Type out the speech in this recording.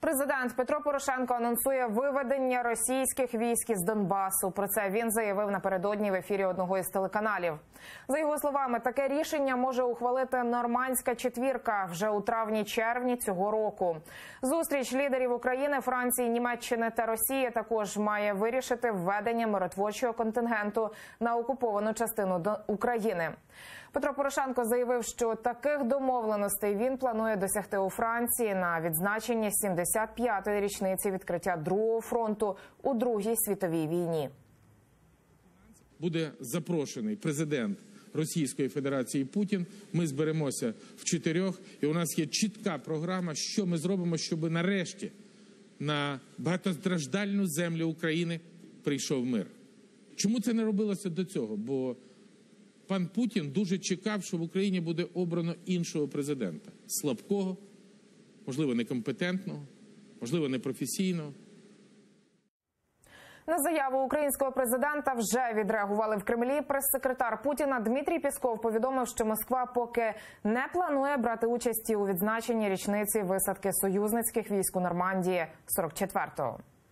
Президент Петро Порошенко анонсує виведення російських військ із Донбасу. Про це він заявив напередодні в ефірі одного із телеканалів. За його словами, таке рішення може ухвалити нормандська четвірка вже у травні-червні цього року. Зустріч лідерів України, Франції, Німеччини та Росії також має вирішити введення миротворчого контингенту на окуповану частину України. Петро Порошенко заявив, що таких домовленостей він планує досягти у Франції на відзначення 75-ї річниці відкриття другого фронту у Другій світовій війні. буде запрошений президент Російської Федерації Путін. Ми зберемося в чотирьох, і у нас є чітка програма, що ми зробимо, щоб нарешті на багатостраждальну землю України прийшов мир. Чому це не робилося до цього? Бо пан Путін дуже чекав, що в Україні буде обрано іншого президента слабкого, можливо, некомпетентного, можливо, непрофесійного. На заяву українського президента вже відреагували в Кремлі. Прес-секретар Путіна Дмитрій Пісков повідомив, що Москва поки не планує брати участі у відзначенні річниці висадки союзницьких військ у Нормандії 44-го.